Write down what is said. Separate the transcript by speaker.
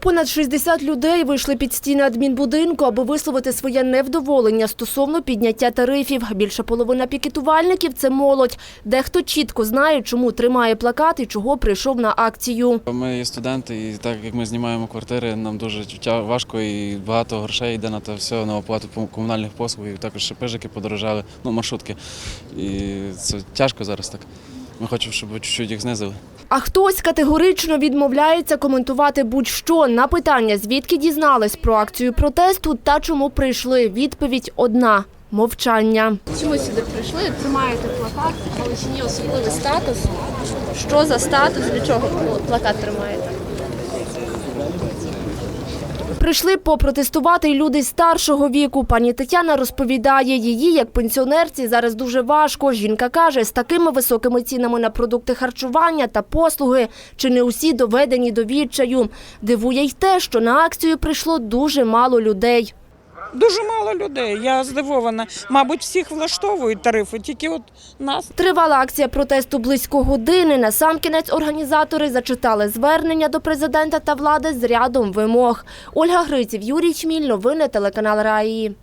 Speaker 1: Понад 60 людей вийшли під стіни адмінбудинку, аби висловити своє невдоволення стосовно підняття тарифів. Більше половина пікетувальників – це молодь. Дехто чітко знає, чому тримає плакат і чого прийшов на акцію.
Speaker 2: Ми студенти, і так як ми знімаємо квартири, нам дуже важко і багато грошей йде на те все, на оплату комунальних послуг, і також ще пижики подорожали, ну маршрутки. І це тяжко зараз так. Ми хочемо, щоб чуть-чуть їх знизили.
Speaker 1: А хтось категорично відмовляється коментувати будь-що. На питання, звідки дізнались про акцію протесту та чому прийшли, відповідь одна – мовчання.
Speaker 3: Чому сюди прийшли? Тримаєте плакат, в ні особливий статус. Що за статус? Для чого плакат тримаєте?
Speaker 1: Прийшли попротестувати й люди старшого віку. Пані Тетяна розповідає, її як пенсіонерці зараз дуже важко. Жінка каже, з такими високими цінами на продукти харчування та послуги чи не усі доведені до відчаю. Дивує й те, що на акцію прийшло дуже мало людей.
Speaker 4: Дуже мало людей. Я здивована. Мабуть, всіх влаштовують тарифи, тільки от нас
Speaker 1: Тривала акція протесту близько години. Насамкінець організатори зачитали звернення до президента та влади з рядом вимог. Ольга Гриців, Юрій Чміль, новини телеканал Раї.